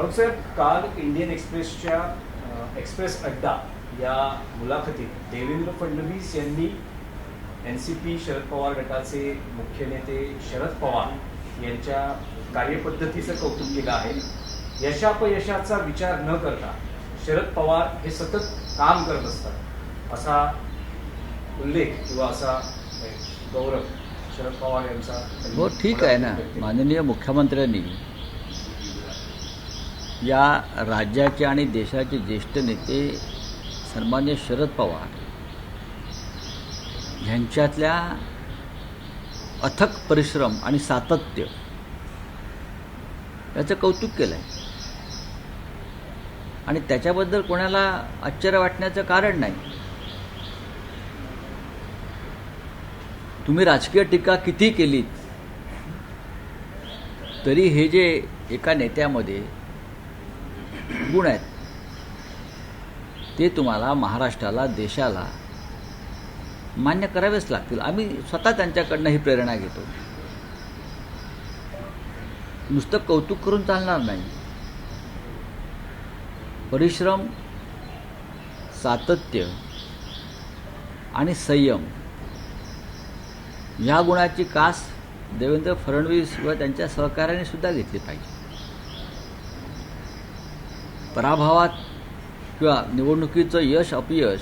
राऊत साहेब काल इंडियन एक्सप्रेसच्या एक्सप्रेस अड्डा या मुलाखतीत देवेंद्र फडणवीस यांनी N C P Sharad Pawar गटाचे मुख्य नेते शरद पवार यांच्या कार्यपद्धतीचं कौतुक केलं आहे. यशापयशाचा विचार न करता शरद पवार हे सतत काम करत असतात. असा उल्लेख किंवा असा गौरव शरद पवार यांचा हो ठीक आहे ना. माननीय मुख्यमंत्र्यांनी या राज्याचे आणि देशाचे ज्येष्ठ नेते सन्मान्य शरद पवार ह्यांच्यातल्या अथक परिश्रम आणि सातत्य याचं कौतुक केलं आहे आणि त्याच्याबद्दल कोणाला आश्चर्य वाटण्याचं कारण नाही. तुम्ही राजकीय टीका किती केलीत तरी हे जे एका नेत्यामध्ये गुण आहेत. ते तुम्हाला महाराष्ट्राला देशाला मान्य करावेच लागतील. आम्ही स्वतः त्यांच्याकडनं ही प्रेरणा घेतो. नुसतं कौतुक करून चालणार नाही. परिश्रम सातत्य आणि संयम या गुणाची कास देवेंद्र फडणवीस व त्यांच्या सहकार्याने सुद्धा घेतली पाहिजे. पराभवात किंवा निवडणुकीचं यश अपयश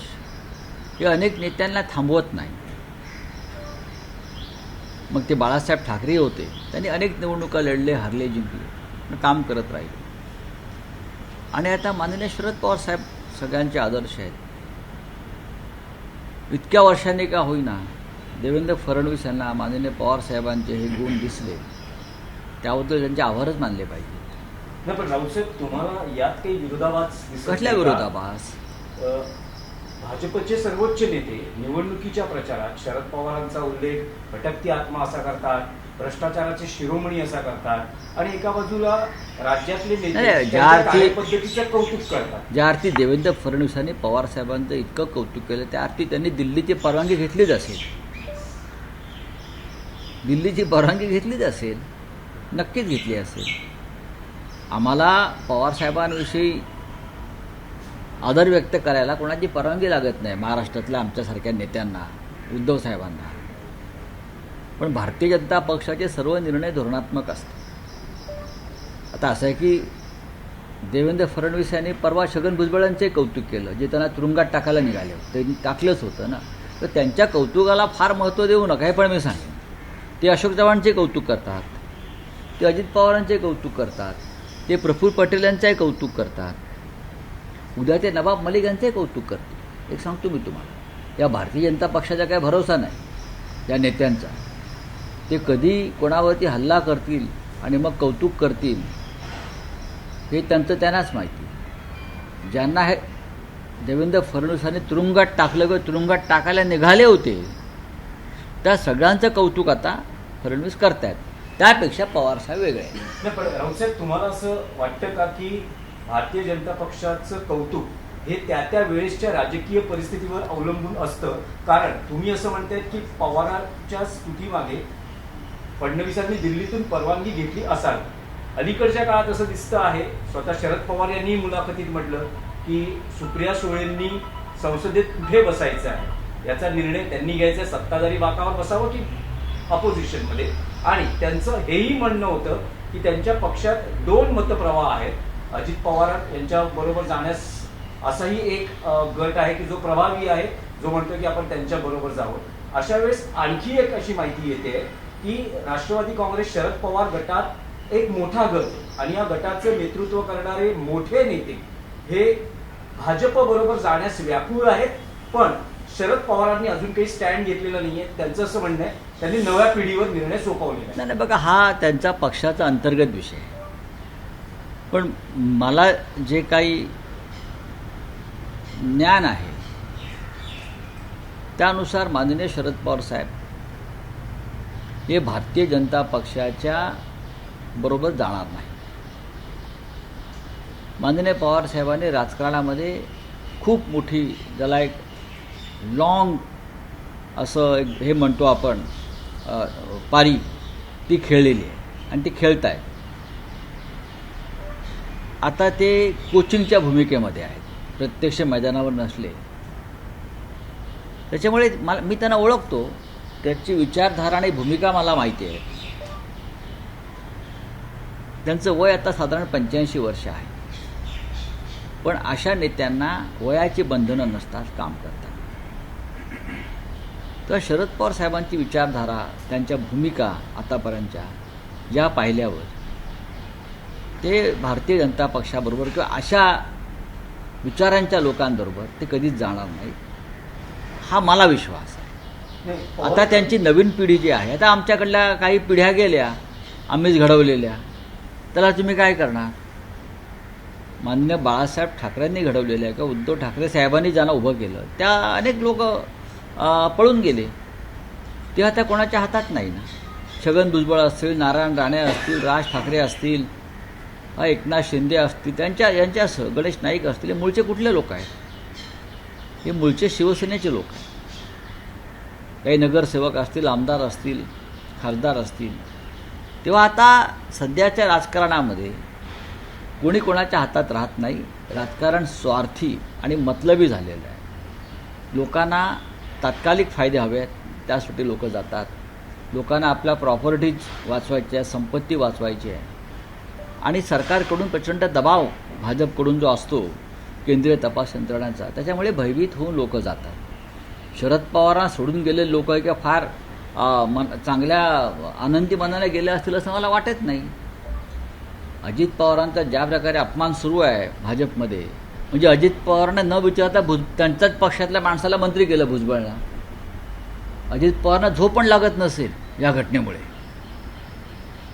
हे अनेक नेत्यांना थांबवत नाही. मग ते बाळासाहेब ठाकरे होते. त्यांनी अनेक निवडणुका लढले हरले जिंकले. काम करत राहिले. आणि आता माननीय शरद पवार साहेब सगळ्यांचे आदर्श आहेत. इतक्या वर्षांनी का होईना देवेंद्र फडणवीस यांना माननीय पवार साहेबांचे हे गुण दिसले. त्याबद्दल त्यांचे आभारच मानले पाहिजे. नाही पण तुम्हाला यात काही विरोधाभास कसल्या? विरोधाभास? भाजपचे सर्वोच्च नेते निवडणुकीच्या प्रचारात शरद पवारांचा उल्लेख भटकती आत्मा असा करतात भ्रष्टाचाराचे शिरोमणी असा करतात आणि एका बाजूला राज्यातले नेते कार्यपद्धतीचं कौतुक करतात. ज्या अर्थी देवेंद्र फडणवीसांनी पवार साहेबांचं इतकं कौतुक केलं त्या अर्थी त्यांनी दिल्लीची परवानगी घेतलीच असेल. दिल्लीची परवानगी घेतलीच असेल. नक्कीच घेतली असेल. आम्हाला पवार साहेबांविषयी आदर व्यक्त करायला कोणाची परवानगी लागत नाही महाराष्ट्रातल्या आमच्यासारख्या नेत्यांना उद्धव साहेबांना. पण भारतीय जनता पक्षाचे सर्व निर्णय धोरणात्मक असतात. आता असं आहे की देवेंद्र फडणवीस यांनी परवा छगन भुजबळांचे कौतुक केलं जे त्यांना तुरुंगात टाकायला निघाले होते. त्यांनी टाकलंच होतं ना. तर त्यांच्या कौतुकाला फार महत्त्व देऊ नका हे पण मी सांगेन. ते अशोक चव्हाणचे कौतुक करतात. ते अजित पवारांचे कौतुक करतात. ते प्रफुल्ल पटेल यांचंही कौतुक करतात. उद्या ते नवाब मलिक यांचंही कौतुक करतील. एक सांगतो मी तुम्हाला. या भारतीय जनता पक्षाचा काय भरोसा नाही. या नेत्यांचा. ते कधी कोणावरती हल्ला करतील आणि मग कौतुक करतील हे त्यांचं त्यांनाच माहिती. ज्यांना हे देवेंद्र फडणवीसांनी तुरुंगात टाकलं किंवा तुरुंगात टाकायला निघाले होते त्या सगळ्यांचं कौतुक आता फडणवीस करतायत. त्यापेक्षा पवारसाहेब वेगळे आहेत. नाही राऊतसाहेब तुम्हाला असं वाटतं का की भारतीय जनता पक्षाचं कौतुक हे त्या त्या वेळेसच्या राजकीय परिस्थितीवर अवलंबून असतं? कारण तुम्ही असं म्हणताय की पवारांच्या स्तुतीमागे फडणवीसांनी दिल्लीतून परवानगी घेतली असावी. अलीकडच्या काळात असं दिसतं आहे स्वतः शरद पवार यांनी मुलाखतीत म्हटलं की सुप्रिया सुळेंनी संसदेत कुठे बसायचं आहे? याचा निर्णय त्यांनी घ्यायचा सत्ताधारी बाकावर बसावं की अपोजिशनमध्ये आणि त्यांचं हेही म्हणणं होतं की त्यांच्या पक्षात दोन मतप्रवाह आहेत. अजित पवार यांच्या बरोबर जाण्यास असाही एक गट आहे की जो प्रभावी आहे जो म्हणतो की आपण त्यांच्या बरोबर जावं. अशा वेळेस आणखी एक अशी माहिती येते की राष्ट्रवादी काँग्रेस शरद पवार गटात एक मोठा गट आणि या गटाचं नेतृत्व करणारे मोठे नेते हे भाजप बरोबर जाण्यास व्याकुळ आहेत. पण शरद पवारांनी अजून काही स्टँड घेतलेला नाहीये. त्यांचं असं म्हणणं आहे त्यांनी नव्या पिढीवर निर्णय सोपवले नाही नाही बघा हा त्यांचा पक्षाचा अंतर्गत विषय आहे. पण मला जे काही ज्ञान आहे त्यानुसार माननीय शरद पवार साहेब हे भारतीय जनता पक्षाच्या बरोबर जाणार नाही माननीय पवार साहेबांनी राजकारणामध्ये खूप मोठी ज्याला एक लॉंग असं एक हे म्हणतो आपण पारी ती खेळलेली आहे आणि ती खेळत आहे आता ते कोचिंगच्या भूमिकेमध्ये आहेत. प्रत्यक्ष मैदानावर नसले. त्याच्यामुळे मला मी त्यांना ओळखतो. त्याची विचारधारा आणि भूमिका मला माहिती आहे. त्यांचं वय आता साधारण पंच्याऐंशी वर्ष आहे. पण अशा नेत्यांना वयाची बंधनं नसतात काम करतात. तर शरद पवार साहेबांची विचारधारा त्यांच्या भूमिका आतापर्यंतच्या ज्या पाहिल्यावर ते भारतीय जनता पक्षाबरोबर किंवा अशा विचारांच्या लोकांबरोबर ते कधीच जाणार नाहीत. हा मला विश्वास आहे. नाही, आता त्यांची नवीन पिढी जी आहे आता आमच्याकडल्या काही पिढ्या गेल्या आम्हीच घडवलेल्या त्याला तुम्ही काय करणार? मान्य बाळासाहेब ठाकरेंनी घडवलेल्या किंवा उद्धव ठाकरे साहेबांनी ज्यांना उभं केलं त्या अनेक लोक पळून गेले. ते आता कोणाच्या हातात नाही ना? छगन भुजबळ असतील नारायण राणे असतील राज ठाकरे असतील एकनाथ शिंदे असतील त्यांच्या यांच्यासह गणेश नाईक असतील हे मूळचे कुठले लोक आहेत? हे मूळचे शिवसेनेचे लोक आहेत. काही नगरसेवक असतील आमदार असतील खासदार असतील. तेव्हा आता सध्याच्या राजकारणामध्ये कोणी कोणाच्या हातात राहत नाही. राजकारण स्वार्थी आणि मतलबी झालेलं आहे. लोकांना तात्कालिक फायदे हवे आहेत त्यासाठी लोक जातात. लोकांना आपल्या प्रॉपर्टीज वाचवायच्या संपत्ती वाचवायची आहे. आणि सरकारकडून प्रचंड दबाव भाजपकडून जो असतो केंद्रीय तपास यंत्रणांचा त्याच्यामुळे भयभीत होऊन लोक जातात. शरद पवारांना सोडून गेलेले लोक किंवा फार मन चांगल्या आनंदी मनाने गेले असतील असं मला वाटत नाही. अजित पवारांचा ज्या प्रकारे अपमान सुरू आहे भाजपमध्ये म्हणजे अजित पवारांना न विचारता भुज त्यांच्याच पक्षातल्या माणसाला मंत्री केलं भुजबळला. अजित पवारांना झोप पण लागत नसेल या घटनेमुळे.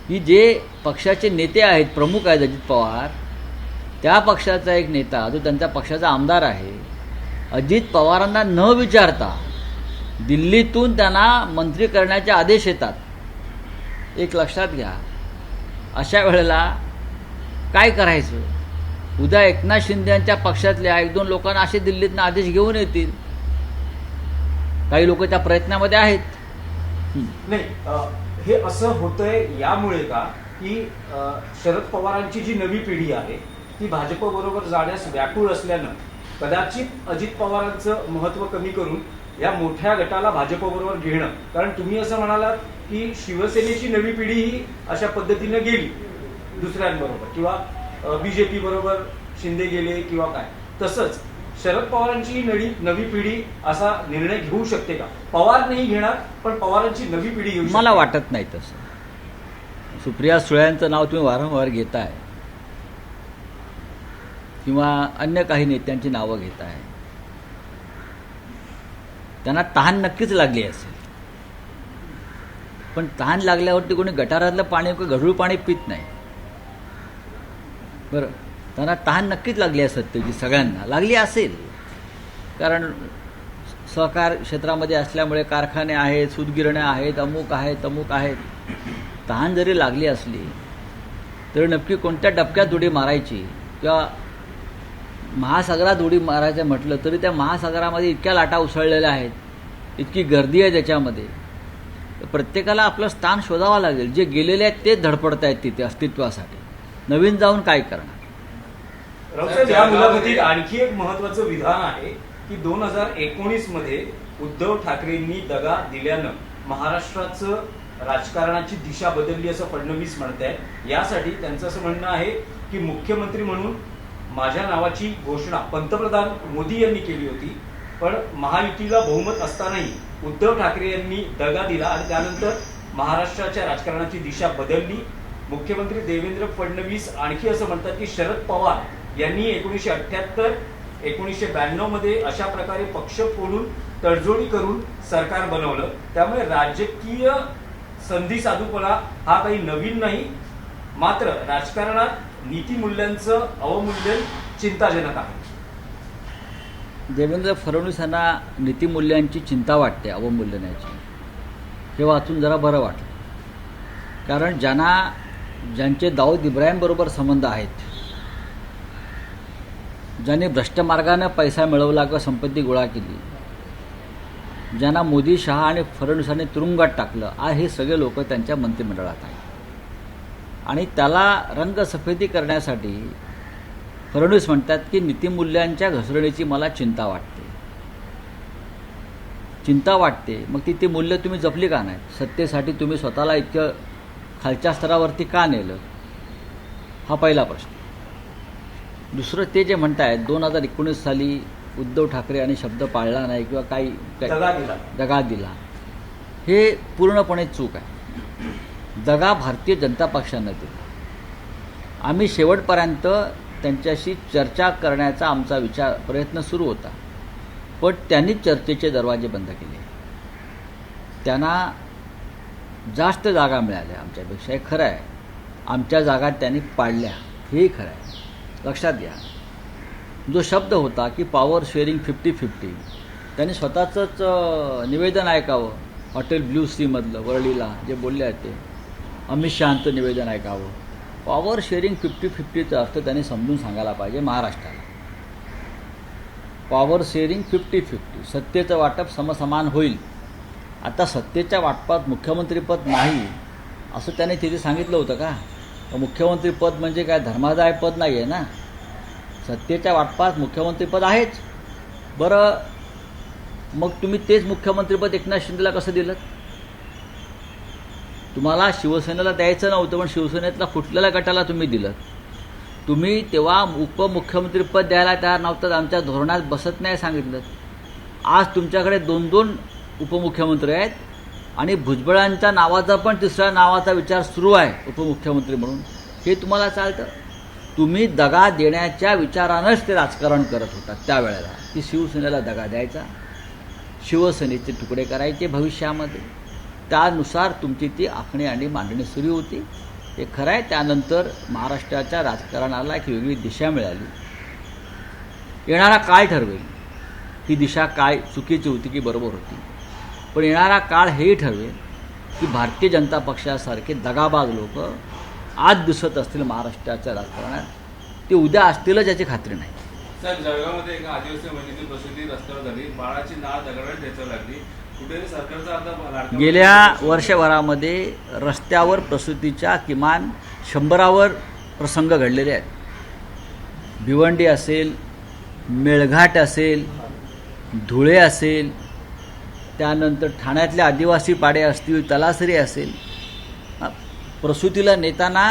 की जे पक्षाचे नेते आहेत प्रमुख आहेत अजित पवार त्या पक्षाचा एक नेता जो त्यांच्या पक्षाचा आमदार आहे अजित पवारांना न विचारता दिल्लीतून त्यांना मंत्री करण्याचे आदेश येतात. एक लक्षात घ्या अशा वेळेला काय करायचं? उद्या एकनाथ शिंदे यांच्या पक्षातल्या एक दोन लोकांना असे दिल्लीतनं आदेश घेऊन येतील. काही लोक त्या प्रयत्नामध्ये आहेत. नाही हे असं होतंय यामुळे का की शरद पवारांची जी नवी पिढी आहे ती भाजप बरोबर जाण्यास व्याकुळ असल्यानं कदाचित अजित पवारांचं महत्त्व कमी करून या मोठ्या गटाला भाजप बरोबर घेणं. कारण तुम्ही असं म्हणालात की शिवसेनेची नवी पिढी ही अशा पद्धतीने गेली दुसऱ्यांबरोबर. किंवा बीजेपी बरोबर शिंदे गेले किंवा काय. तसंच शरद पवारांची नवी नवी पिढी असा निर्णय घेऊ शकते का? पवार नाही घेणार पण पवारांची नवी पिढी घेऊ मला वाटत नाही तसं. सुप्रिया सुळ्यांचं नाव तुम्ही वारंवार घेताय. किंवा अन्य काही नेत्यांची नावं घेताय. त्यांना तहान नक्कीच लागली असेल. पण तहान लागल्यावरती कोणी गटारातलं पाणी किंवा गढूळ पाणी पित नाही. बरं. त्यांना तहान नक्कीच लागली असत तुझी सगळ्यांना. लागली असेल. कारण सहकार क्षेत्रामध्ये असल्यामुळे कारखाने आहेत सूतगिरण्या आहेत अमुक आहेत अमुक आहेत. तहान जरी लागली असली तरी नक्की कोणत्या डबक्यात उडी मारायची किंवा महासागरात उडी मारायचं म्हटलं तरी त्या महासागरामध्ये इतक्या लाटा उसळलेल्या आहेत इतकी गर्दी आहे त्याच्यामध्ये. प्रत्येकाला आपलं स्थान शोधावं लागेल. जे गेलेले आहेत तेच धडपडत आहेत तिथे अस्तित्वासाठी. नवीन जाऊन काय करणार? या मुलाखतीत आणखी एक महत्वाचं विधान आहे की दोन हजार एकोणीसमध्ये उद्धव ठाकरेंनी दगा दिल्यानं महाराष्ट्राचं राजकारणाची दिशा बदलली असं फडणवीस म्हणत आहे यासाठी त्यांचं असं म्हणणं आहे की मुख्यमंत्री म्हणून माझ्या नावाची घोषणा पंतप्रधान मोदी यांनी केली होती पण महायुतीला बहुमत असतानाही उद्धव ठाकरे यांनी दगा दिला आणि त्यानंतर महाराष्ट्राच्या राजकारणाची दिशा बदलली. मुख्यमंत्री देवेंद्र फडणवीस आणखी असं म्हणतात की शरद पवार यांनी एकोणीसशे अठ्ठ्याहत्तर एकोणीसशे ब्याण्णवमध्ये अशा प्रकारे पक्ष फोडून तडजोडी करून सरकार बनवलं. त्यामुळे राजकीय संधी साधूपणा हा काही नवीन नाही. मात्र राजकारणात नीतीमूल्यांचं अवमूल्यन चिंताजनक आहे. देवेंद्र फडणवीस यांना नीतीमूल्यांची चिंता वाटते अवमूल्यनाची. हे वाचून जरा बरं वाटलं. कारण ज्यांना ज्यांचे दाऊद इब्राहिमबरोबर संबंध आहेत ज्यांनी भ्रष्ट मार्गानं पैसा मिळवला किंवा संपत्ती गोळा केली ज्यांना मोदी शहा आणि फडणवीसांनी तुरुंगात टाकलं आ हे सगळे लोक त्यांच्या मंत्रिमंडळात आहेत. आणि त्याला रंगसफेदी करण्यासाठी फडणवीस म्हणतात की नीतिमूल्यांच्या घसरणीची मला चिंता वाटते. चिंता वाटते. मग ती ती मूल्य तुम्ही जपली का नाही? सत्तेसाठी तुम्ही स्वतःला इतकं खालच्या स्तरावरती का नेलं? हा पहिला प्रश्न. दुसरं ते जे म्हणतायत दोन हजार एकोणीस साली उद्धव ठाकरे आणि शब्द पाळला नाही किंवा काही दगा दिला. हे पूर्णपणे चूक आहे. दगा भारतीय जनता पक्षानं दिला. आम्ही शेवटपर्यंत त्यांच्याशी चर्चा करण्याचा आमचा विचार प्रयत्न सुरू होता. पण त्यांनीच चर्चेचे दरवाजे बंद केले. त्यांना जास्त जागा मिळाल्या आमच्यापेक्षा. हे खरं आहे. आमच्या जागा त्यांनी पाडल्या. हेही खरं आहे. लक्षात घ्या. जो शब्द होता की पॉवर शेअरिंग फिफ्टी फिफ्टी त्यांनी स्वतःचंच निवेदन ऐकावं. हॉटेल ब्ल्यू सीमधलं वरळीला जे बोलले आहेत ते. अमित शहांचं निवेदन ऐकावं. पॉवर शेअरिंग फिफ्टी फिफ्टीचा अर्थ त्यांनी समजून सांगायला पाहिजे महाराष्ट्राला. पॉवर शेअरिंग फिफ्टी फिफ्टी सत्तेचं वाटप समसमान होईल. आता सत्तेच्या वाटपात मुख्यमंत्रीपद नाही असं त्याने तिथे सांगितलं होतं का? मुख्यमंत्रीपद म्हणजे काय? धर्मादाय पद नाही आहे ना? सत्तेच्या वाटपात मुख्यमंत्रीपद आहेच. बरं मग तुम्ही तेच मुख्यमंत्रीपद एकनाथ शिंदेला कसं दिलं तुम्हाला शिवसेनेला द्यायचं नव्हतं पण शिवसेनेतला फुटलेल्या गटाला तुम्ही दिलं तुम्ही तेव्हा उपमुख्यमंत्रीपद द्यायला तयार नव्हतं आमच्या धोरणात बसत नाही सांगितलं. आज तुमच्याकडे दोन दोन उपमुख्यमंत्री आहेत. आणि भुजबळांच्या नावाचा पण तिसऱ्या नावाचा विचार सुरू आहे उपमुख्यमंत्री म्हणून. हे तुम्हाला चालतं? तुम्ही दगा देण्याच्या विचारानंच ते राजकारण करत होता त्यावेळेला. की शिवसेनेला दगा द्यायचा? शिवसेनेचे तुकडे करायचे भविष्यामध्ये. त्यानुसार तुमची ती आखणी आणि मांडणी सुरू होती. हे खरं आहे त्यानंतर महाराष्ट्राच्या राजकारणाला एक वेगळी दिशा मिळाली. येणारा काळ ठरवेल. ही दिशा काय चुकीची होती की बरोबर होती? पण येणारा काळ हेही ठरवेल की भारतीय जनता पक्षासारखे दगाबाज लोक आज दिसत असतील महाराष्ट्राच्या राजकारणात. ते उद्या असतीलच याची खात्री नाही. साहेब जळगावमध्ये एका आदिवासी महिलेची प्रसूती रस्त्यावर झाली. बाळाची नाळ दगडात लागली. सरकारचा आता गेल्या वर्षभरामध्ये रस्त्यावर प्रसूतीच्या किमान शंभरावर प्रसंग घडलेले आहेत. भिवंडी असेल मेळघाट असेल धुळे असेल त्यानंतर ठाण्यातले आदिवासी पाडे असतील तलासरी असेल प्रसूतीला नेताना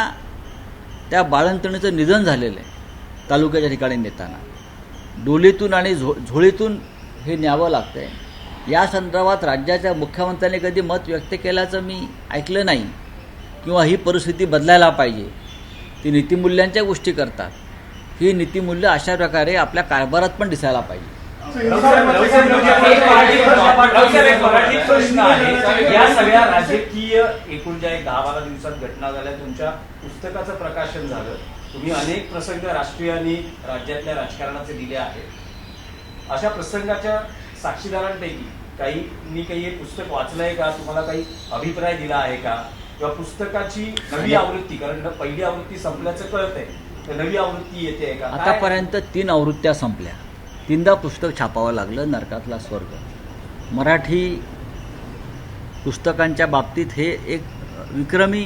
त्या बाळंतणीचं निधन झालेलं आहे तालुक्याच्या ठिकाणी नेताना. डोलीतून आणि झो झोळीतून हे न्यावं लागतं आहे या संदर्भात राज्याच्या मुख्यमंत्र्यांनी कधी मत व्यक्त केल्याचं मी ऐकलं नाही किंवा ही परिस्थिती बदलायला पाहिजे. ती नीतिमूल्यांच्या गोष्टी करतात. ही नीतिमूल्य अशा प्रकारे आपल्या कारभारात पण दिसायला पाहिजे. एक प्रश्न- आहे या सगळ्या राजकीय एकूण ज्या एक दहा बारा दिवसात घटना झाल्या तुमच्या पुस्तकाचं प्रकाशन झालं तुम्ही अनेक प्रसंग राष्ट्रीय आणि राज्यातल्या राजकारणाचे दिले आहेत अशा प्रसंगाच्या साक्षीदारांपैकी काही काही हे पुस्तक वाचलंय का तुम्हाला काही अभिप्राय दिला आहे का किंवा पुस्तकाची नवी आवृत्ती कारण पहिली आवृत्ती संपल्याचं कळत आहे तर नवी आवृत्ती येते का आतापर्यंत तीन आवृत्त्या संपल्या. तीनदा पुस्तक छापावं लागलं नरकातला स्वर्ग. मराठी पुस्तकांच्या बाबतीत हे एक विक्रमी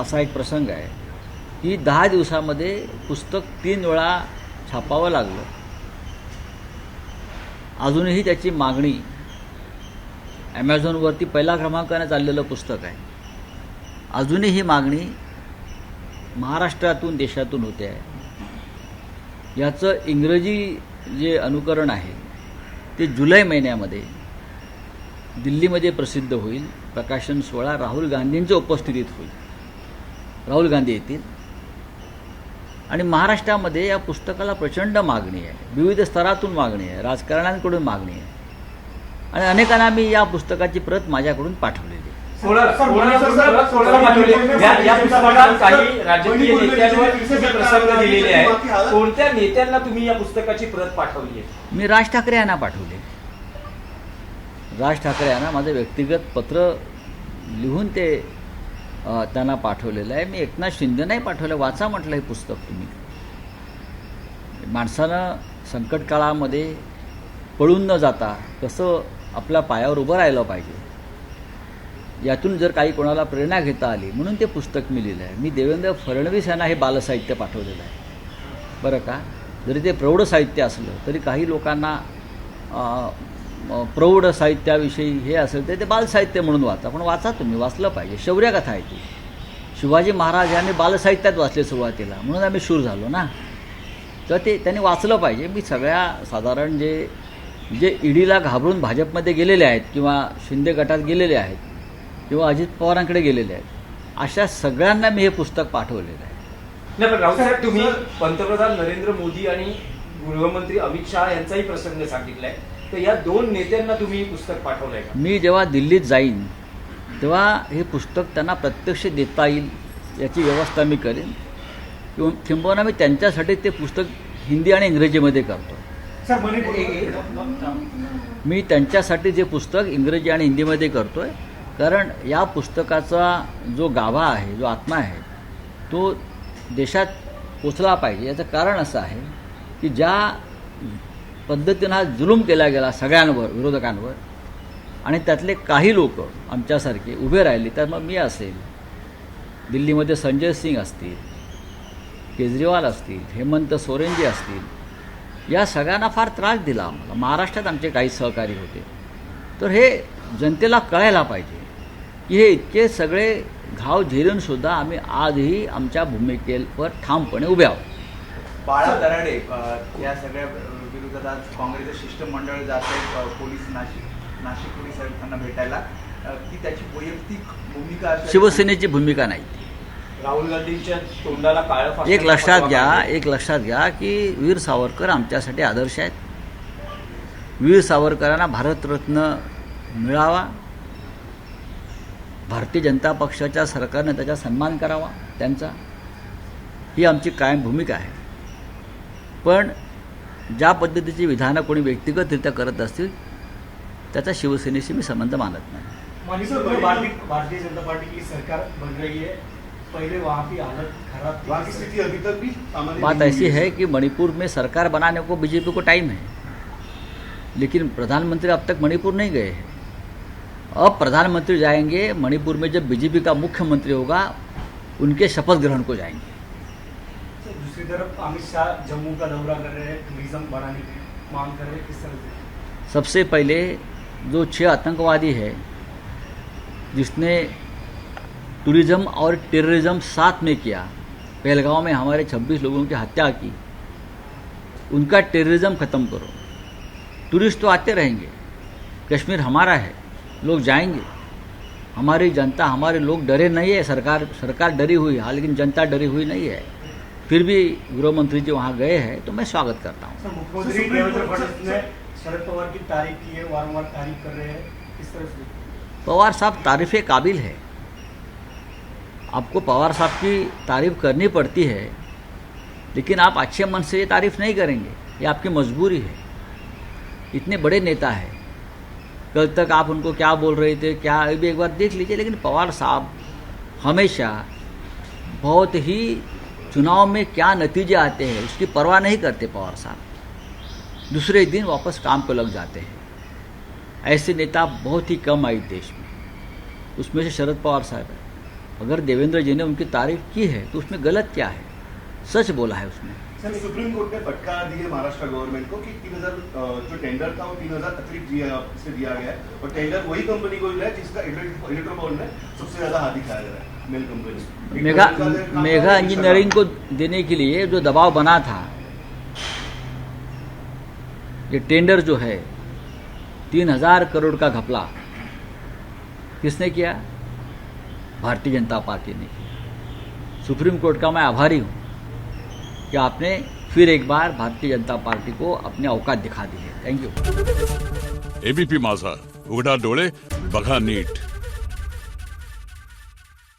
असा एक प्रसंग आहे. की दहा दिवसामध्ये पुस्तक तीन वेळा छापावं लागलं. अजूनही त्याची मागणी ॲमेझॉनवरती पहिला क्रमांकाने चाललेलं पुस्तक आहे. अजूनही ही मागणी महाराष्ट्रातून देशातून होते आहे. याचं इंग्रजी जे अनुकरण आहे ते जुलै महिन्यामध्ये दिल्लीमध्ये प्रसिद्ध होईल. प्रकाशन सोहळा राहुल गांधींच्या उपस्थितीत होईल. राहुल गांधी येतील. आणि महाराष्ट्रामध्ये या पुस्तकाला प्रचंड मागणी आहे. विविध स्तरातून मागणी आहे. राजकारण्यांकडून मागणी आहे. आणि अनेकांना मी या पुस्तकाची प्रत माझ्याकडून पाठवलेली काही राजकीय नेत्यांवर तुम्ही प्रसंग दिलेले आहेत. कोणत्या नेत्यांना तुम्ही या पुस्तकाची प्रत पाठवली आहे? मी राज ठाकरे यांना पाठवले. राज ठाकरे यांना माझं व्यक्तिगत पत्र लिहून ते त्यांना पाठवलेलं आहे. मी एकनाथ शिंदे नाही पाठवलं. वाचा म्हटलं हे पुस्तक तुम्ही. माणसानं संकट काळामध्ये पळून न जाता कसं आपल्या पायावर उभं राहिलं पाहिजे. यातून जर काही कोणाला प्रेरणा घेता आली म्हणून ते पुस्तक मी लिहिलं आहे मी देवेंद्र फडणवीस यांना हे बालसाहित्य पाठवलेलं आहे. बरं का? जरी ते प्रौढ साहित्य असलं तरी काही लोकांना प्रौढ साहित्याविषयी हे असेल तर ते बालसाहित्य म्हणून वाचा. पण वाचा तुम्ही वाचलं पाहिजे. शौर्यकथा आहे ती. शिवाजी महाराज यांनी बालसाहित्यात वाचले सुरुवातीला. म्हणून आम्ही शूर झालो ना? तर ते त्यांनी वाचलं पाहिजे. मी सगळ्या साधारण जे जे ईडीला घाबरून भाजपमध्ये गेलेले आहेत किंवा शिंदे गटात गेलेले आहेत किंवा अजित पवारांकडे गेलेले आहेत. अशा सगळ्यांना मी हे पुस्तक पाठवलेलं आहे. नाही पण राऊतसाहेब तुम्ही पंतप्रधान नरेंद्र मोदी आणि गृहमंत्री अमित शहा यांचाही प्रसंग सांगितलाय. तर या दोन नेत्यांना तुम्ही हे पुस्तक पाठवलंय का? मी जेव्हा दिल्लीत जाईन तेव्हा हे पुस्तक त्यांना प्रत्यक्ष देता येईल याची व्यवस्था मी करेन. किंवा किंबहुना मी त्यांच्यासाठी ते पुस्तक हिंदी आणि इंग्रजीमध्ये करतो. मी त्यांच्यासाठी जे पुस्तक इंग्रजी आणि हिंदीमध्ये करतो आहे कारण या पुस्तकाचा जो गाभा आहे जो आत्मा आहे तो देशात पोचला पाहिजे. याचं कारण असं आहे की ज्या पद्धतीनं हा जुलूम केला गेला सगळ्यांवर विरोधकांवर आणि त्यातले काही लोक आमच्यासारखे उभे राहिले तर मग मी असेल. दिल्लीमध्ये संजय सिंग असतील केजरीवाल असतील हेमंत सोरेनजी असतील या सगळ्यांना फार त्रास दिला आम्हाला. महाराष्ट्रात आमचे काही सहकारी होते. तर हे जनतेला कळायला पाहिजे. हे इतके सगळे घाव झेलूनसुद्धा आम्ही आजही आमच्या भूमिकेवर ठामपणे उभे आहोत. बाळा दराडे या सगळ्या विरोधात आज काँग्रेसचं शिष्टमंडळ जात आहे पोलीस नाशिक नाशिक पोलीस आयुक्तांना भेटायला. की त्याची वैयक्तिक भूमिका शिवसेनेची भूमिका नाही. राहुल गांधींच्या तोंडाला काळं एक लक्षात घ्या. एक लक्षात घ्या की वीर सावरकर आमच्यासाठी आदर्श आहेत. वीर सावरकरांना भारतरत्न मिळावा. भारतीय जनता पक्षाच्या सरकारने त्याचा सन्मान करावा त्यांचा. ही आमची कायम भूमिका आहे. पण ज्या पद्धतीची विधानं कोणी व्यक्तिगतरित्या करत असतील त्याचा शिवसेनेशी मी संबंध मानत नाही. भारतीय भारतीय जनता पार्टी की सरकार बन रही है पहले वहाँ की हालत खराब थी वहाँ की स्थिति अभी तक भी सामान्य बात ऐसी है कि मणिपुर में सरकार बनाने को बीजेपी को टाइम है लेकिन प्रधानमंत्री अब तक मणिपुर नहीं गए हैं। अब प्रधानमंत्री जाएँगे मणिपुर में जब बीजेपी का मुख्यमंत्री होगा उनके शपथ ग्रहण को जाएँगे। तो दूसरी तरफ़ अमित शाह जम्मू का दौरा कर रहे हैं टूरिज़्म बढ़ाने की मांग कर रहे हैं किस तरह से? सबसे पहले जो छह आतंकवादी है जिसने टूरिज़्म और टेररिज्म साथ में किया पहलगांव में हमारे 26 लोगों की हत्या की उनका टेररिज्म ख़त्म करो। टूरिस्ट तो आते रहेंगे कश्मीर हमारा है। लोग जाएँगे। हमारी जनता हमारे लोग डरे नहीं है सरकार सरकार डरी हुई है लेकिन जनता डरी हुई नहीं है। फिर भी गृह मंत्री जी वहाँ गए हैं तो मैं स्वागत करता हूँ। सर मुख्यमंत्री सुप्रीम देवेंद्र कोर्ट- फडणवीस ने शरद पवार की तारीफ़ की है वारंवार तारीफ़ कर रहे हैं। किस तरह से? पवार साहब तारीफ़ काबिल है। आपको पवार साहब की तारीफ़ करनी पड़ती है लेकिन आप अच्छे मन से ये तारीफ़ नहीं करेंगे। ये आपकी मजबूरी है। इतने बड़े नेता है। कल तक आप उनको क्या बोल रहे थे, क्या अभी एक बार देख लीजिए, लेकिन पवार साहब हमेशा बहुत ही चुनाव में क्या नतीजे आते हैं, उसकी परवाह नहीं करते पवार साहब। दूसरे दिन वापस काम को लग जाते हैं। ऐसे नेता बहुत ही कम आए देश में। उसमें से शरद पवार साहब है। अगर देवेंद्र जी ने उनकी तारीफ़ की है तो उसमें गलत क्या है? सच बोला है उसने। सर सुप्रीम कोर्ट ने फटकार दी है महाराष्ट्र गवर्नमेंट को कि तीन हज़ार जो टेंडर था वो तीन हज़ार अतिरिक्त दिया से दिया गया है। और टेंडर वही कंपनी को मिला है जिसका इलेक्ट्रोबॉल में सबसे ज़्यादा हाथ दिखाया जा रहा है MEIL company. Mega mega engineering को देने के लिए जो दबाव बना था ये टेंडर जो है तीन हज़ार करोड़ का घपला किसने किया? भारतीय जनता पार्टी ने किया। सुप्रीम कोर्ट का मैं आभारी हूँ। कि आपने फिर एक बार भारतीय जनता पार्टी को अपने औकात दिखा दी है थैंक यू एबीपी माझा उघडा डोळे बघा नीट.